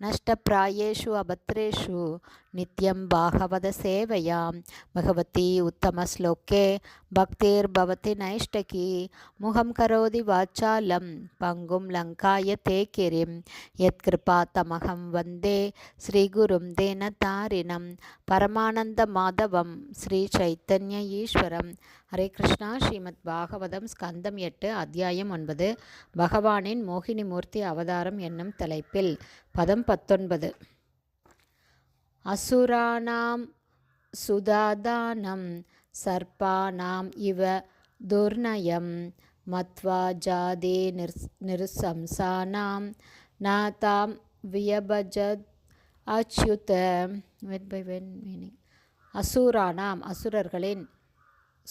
நஷ்டப்பிராயேஷு அபத்ரேஷு நித்யம் பாகவத சேவையாம் பகவதி உத்தமஸ்லோக்கே பக்தேர் பவதி நைஷ்டகி முகம் கரோதி வாச்சாலம் பங்கும் லங்காய தேக்கிரிம் எத்கிருபா தமகம் வந்தே ஸ்ரீகுரும் தேன தாரிணம் பரமானந்த மாதவம் ஸ்ரீ சைத்தன்ய ஈஸ்வரம் ஹரே கிருஷ்ணா ஸ்ரீமத் பாகவதம் ஸ்கந்தம் எட்டு அத்தியாயம் ஒன்பது பகவானின் மோகினி மூர்த்தி அவதாரம் என்னும் தலைப்பில்। பதம் பத்தொன்பது. அசுராணாம் சுதாதானம் சர்ப்பானாம் இவ துர்நயம் மத்வா ஜாதே நிர் நிருசம்சானாம் நாதாம் வியபஜத் அச்சுத. வெட் பை வென் மீனிங் அசூரானாம் அசுரர்களின்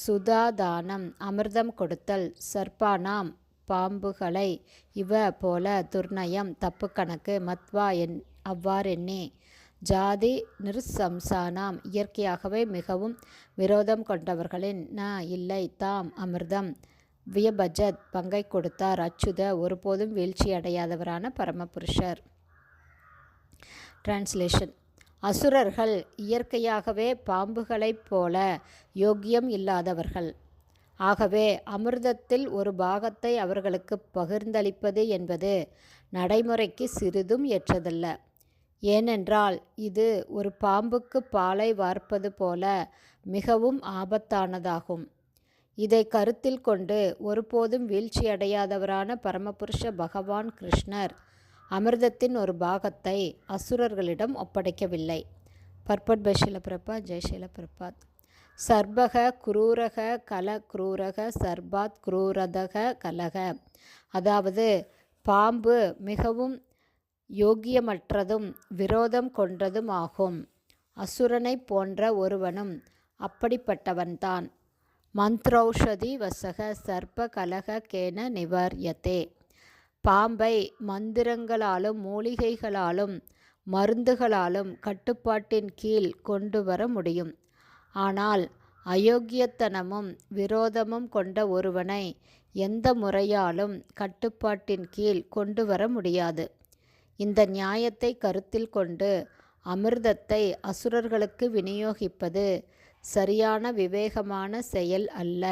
சுதாதானம் அமிர்தம் கொடுத்தல் சர்ப்பானாம் பாம்புகளை இவ போல துர்நயம் தப்பு கணக்கு மத்வா என் அவ்வாறெண்ணே ஜாதி நிர்சம்சானாம் இயற்கையாகவே மிகவும் விரோதம் கொண்டவர்களின் ந இல்லை தாம் அமிர்தம். வியபஜத் பங்கை கொடுத்தார். அச்சுத ஒருபோதும் வீழ்ச்சி அடையாதவரான பரமபுருஷர். டிரான்ஸ்லேஷன் அசுரர்கள் இயற்கையாகவே பாம்புகளைப் போல யோக்கியம் இல்லாதவர்கள். ஆகவே அமிர்தத்தில் ஒரு பாகத்தை அவர்களுக்கு பகிர்ந்தளிப்பது என்பது நடைமுறைக்கு சிறிதும் ஏற்றதல்ல. ஏனென்றால் இது ஒரு பாம்புக்கு பாலை வார்ப்பது போல மிகவும் ஆபத்தானதாகும். இதை கருத்தில் கொண்டு ஒருபோதும் வீழ்ச்சியடையாதவரான பரமபுருஷ பகவான் கிருஷ்ணர் அமிர்தத்தின் ஒரு பாகத்தை அசுரர்களிடம் ஒப்படைக்கவில்லை. பர்பட் பை ஷிலபிரபா ஜெய் ஷிலபிரபாத். சர்பக குரூரக கல குரூரக சர்பாத் குரூரதக கலக. அதாவது பாம்பு மிகவும் யோக்கியமற்றதும் விரோதம் கொண்டதும் ஆகும். அசுரனை போன்ற ஒருவனும் அப்படிப்பட்டவன்தான். மந்த்ரௌஷதி வசக சர்ப்ப கலக கேன நிவர்யத்தே. பாம்பை மந்திரங்களாலும் மூலிகைகளாலும் மருந்துகளாலும் கட்டுப்பாட்டின் கீழ் கொண்டு வர முடியும். ஆனால் அயோக்கியத்தனமும் விரோதமும் கொண்ட ஒருவனை எந்த முறையாலும் கட்டுப்பாட்டின் கீழ் கொண்டு வர முடியாது. இந்த நியாயத்தை கருத்தில் கொண்டு அமிர்தத்தை அசுரர்களுக்கு விநியோகிப்பது சரியான விவேகமான செயல் அல்ல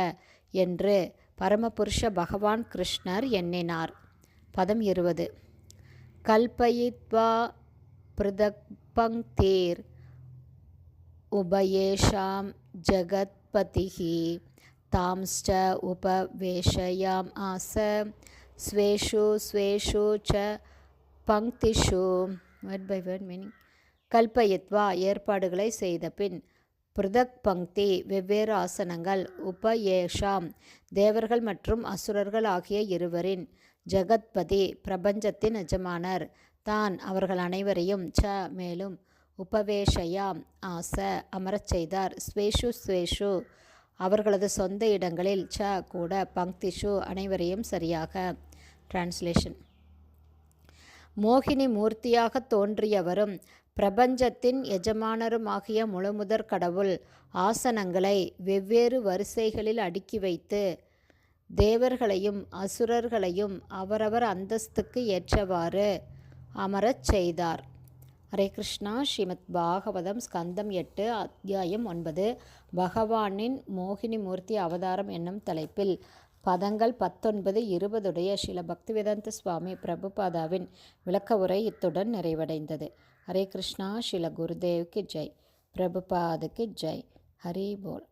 என்று பரமபுருஷ பகவான் கிருஷ்ணர் எண்ணினார். பதம் இருபது. கல்பயித்வா பிருதக்பங்கேர் உபயேஷாம் ஜகத்பதிஹி தாம்ஸ்ட உபவேஷயாம் ஆச. ஸ்வேஷு ஸ்வேஷு ச பங்கிஷு வேர்ட் பை வேர்ட் மீனிங் கல்பயித்வா ஏற்பாடுகளை செய்த பின் பிருதக் வெவ்வேறு ஆசனங்கள் உபயேஷாம் தேவர்கள் மற்றும் அசுரர்கள் ஆகிய இருவரின் ஜகத்பதி பிரபஞ்சத்தின் எஜமானர். தான் அவர்கள் அனைவரையும் ச மேலும் உபவேஷயாம் ஆச அமரச் செய்தார். ஸ்வேஷு ஸ்வேஷு அவர்களது சொந்த இடங்களில் ச கூட பங்க்திஷு அனைவரையும் சரியாக. டிரான்ஸ்லேஷன் மோகினி மூர்த்தியாக தோன்றியவரும் பிரபஞ்சத்தின் எஜமானருமாகிய முழுமுதற் கடவுள் ஆசனங்களை வெவ்வேறு வரிசைகளில் அடுக்கி வைத்து தேவர்களையும் அசுரர்களையும் அவரவர் அந்தஸ்துக்கு ஏற்றவாறு அமரச் செய்தார். ஹரே கிருஷ்ணா. ஸ்ரீமத் பாகவதம் ஸ்கந்தம் எட்டு அத்தியாயம் ஒன்பது. பகவானின் மோகினி மூர்த்தி அவதாரம் என்னும் தலைப்பில் பதங்கள் பத்தொன்பது இருபதுடைய ஸ்ரீல பக்திவேதாந்த சுவாமி பிரபுபாதாவின் விளக்க உரை இத்துடன் நிறைவடைந்தது. ஹரே கிருஷ்ணா. ஸ்ரீல குருதேவ்க்கு ஜெய். பிரபுபாதுக்கு ஜெய். ஹரி போல்.